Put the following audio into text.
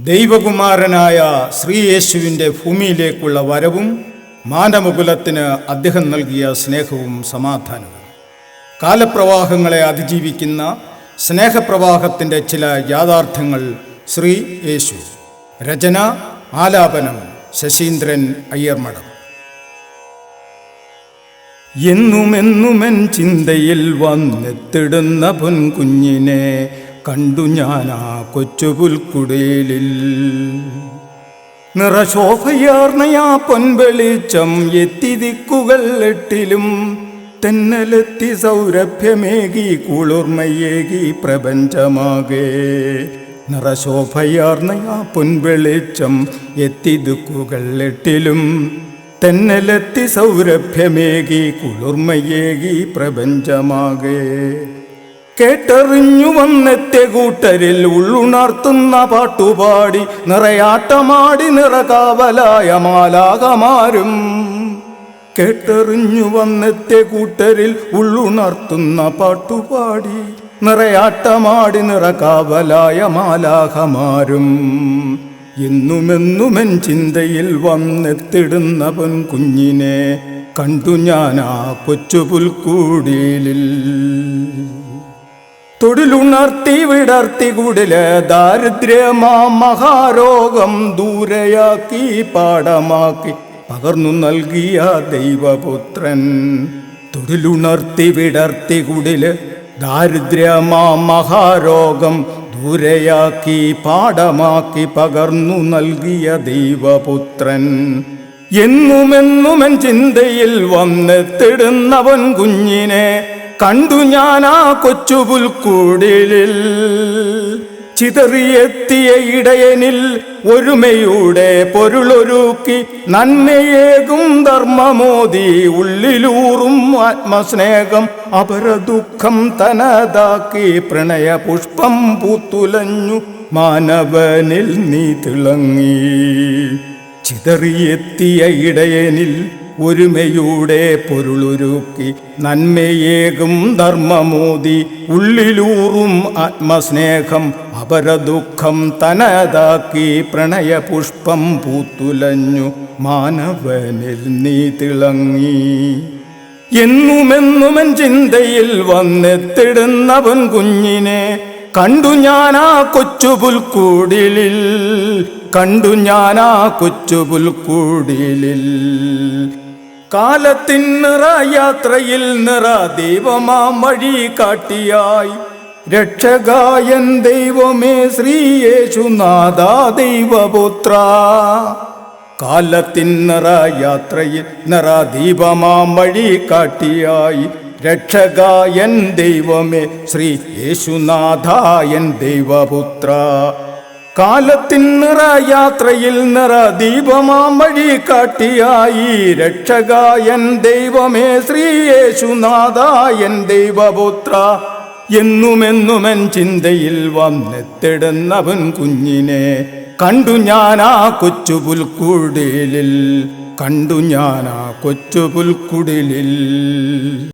ദൈവകുമാരനായ ശ്രീ ശ്രീയേശുവിന്റെ ഭൂമിയിലേക്കുള്ള വരവും മാനവകുലത്തിന് അദ്ദേഹം നൽകിയ സ്നേഹവും സമാധാനവും. കാലപ്രവാഹങ്ങളെ അതിജീവിക്കുന്ന സ്നേഹപ്രവാഹത്തിന്റെ ചില യാഥാർത്ഥ്യങ്ങൾ ശ്രീ യേശു. രചന ആലാപനം ശശീന്ദ്രൻ അയ്യർമഠം. എന്നുമെന്നുമെൻ ചിന്തയിൽ വന്നെത്തിടുന്ന പൊൻകുഞ്ഞിനെ കണ്ടു ഞാൻ ആ കൊച്ചു പുൽക്കുടേലിൽ. നിറശോഭയാർണയാ പൊൻവെളിച്ചം എത്തി ദിക്കുകൾ എട്ടിലും തെന്നലെത്തി സൗരഭ്യമേകി കുളിർമയേകി പ്രപഞ്ചമാകെ. നിറശോഭയാർണയാ പൊൻവെളിച്ചം എത്തി ദിക്കുകൾ എട്ടിലും തെന്നലെത്തി സൗരഭ്യമേകി കുളിർമയേകി പ്രപഞ്ചമാകെ. കേട്ടറിഞ്ഞു വന്നെത്തെ കൂട്ടരിൽ ഉള്ളുണർത്തുന്ന പാട്ടുപാടി നിറയാട്ടമാടി നിറകാവലായ മാലാകമാരും. കേട്ടറിഞ്ഞു വന്നെത്തെ കൂട്ടരിൽ ഉള്ളുണർത്തുന്ന പാട്ടുപാടി നിറയാട്ടമാടി നിറകാവലായ മാലാകമാരും. എന്നുമെന്നുമെൻ ചിന്തയിൽ വന്നെത്തിടുന്ന പൊൻകുഞ്ഞിനെ കണ്ടു ഞാൻ ആ തൊടിലുണർത്തി വിടർത്തി കുടിൽ ദാരിദ്ര്യമാ മഹാരോഗം ദൂരയാക്കി പാഠമാക്കി പകർന്നു നൽകിയ ദൈവപുത്രൻ. തൊഴിലുണർത്തി വിടർത്തി കുടിൽ ദാരിദ്ര്യമാ മഹാരോഗം ദൂരയാക്കി പാഠമാക്കി പകർന്നു നൽകിയ ദൈവപുത്രൻ. എന്നുമെന്നുമൻ ചിന്തയിൽ വന്നെത്തിടുന്നവൻ കുഞ്ഞിനെ കണ്ടു ഞാൻ ആ കൊച്ചു പുൽക്കൂടിലിൽ ചിതറിയെത്തിയ ഇടയനിൽ ഒരുമയുടെ പൊരുളൊരുക്കി നന്മയേകും ധർമ്മമോദി ഉള്ളിലൂറും ആത്മസ്നേഹം അപരദുഃഖം തനതാക്കി പ്രണയ പുഷ്പം പൂത്തുലഞ്ഞു മാനവനിൽ നീ തിളങ്ങി. ചിതറിയെത്തിയ ഇടയനിൽ ഒരുമയുടെ പൊരുളുരുക്കി നന്മയേകും ധർമ്മമോദി. ഉള്ളിലൂറും ആത്മസ്നേഹം അപരദുഃഖം തനതാക്കി പ്രണയപുഷ്പം പൂത്തുലഞ്ഞു മാനവനിൽ നീ തിളങ്ങി. എന്നുമെന്നുമൻ ചിന്തയിൽ വന്നെത്തിടുന്നവൻ കുഞ്ഞിനെ കണ്ടു ഞാനാ കൊച്ചു പുൽക്കൂടിലിൽ കണ്ടു ഞാനാ കൊച്ചു പുൽക്കൂടിലിൽ കാലത്തിൻ നിറ യാത്രയിൽ നിറ ദൈവമാം വഴി കാട്ടിയായി. രക്ഷകായൻ ദൈവമേ ശ്രീയേശുനാഥ ദൈവപുത്ര. കാലത്തിൻ നിറ യാത്രയിൽ നിറ ദീപമാം വഴി കാട്ടിയായി. രക്ഷകായൻ ദൈവമേ ശ്രീ യേശുനാഥായൻ ദൈവപുത്ര. കാലത്തിൻ നിറ യാത്രയിൽ നിറ ദീപമാം വഴി കാട്ടിയായി രക്ഷകായൻ ദൈവമേ ശ്രീ യേശുനാഥായൻ ദൈവപുത്ര. എന്നുമെന്നുമെൻ ചിന്തയിൽ വന്നെത്തിടുന്നവൻ കുഞ്ഞിനെ കണ്ടു ആ കൊച്ചു പുൽക്കുടിലിൽ കണ്ടു ആ കൊച്ചു പുൽക്കുടിലിൽ.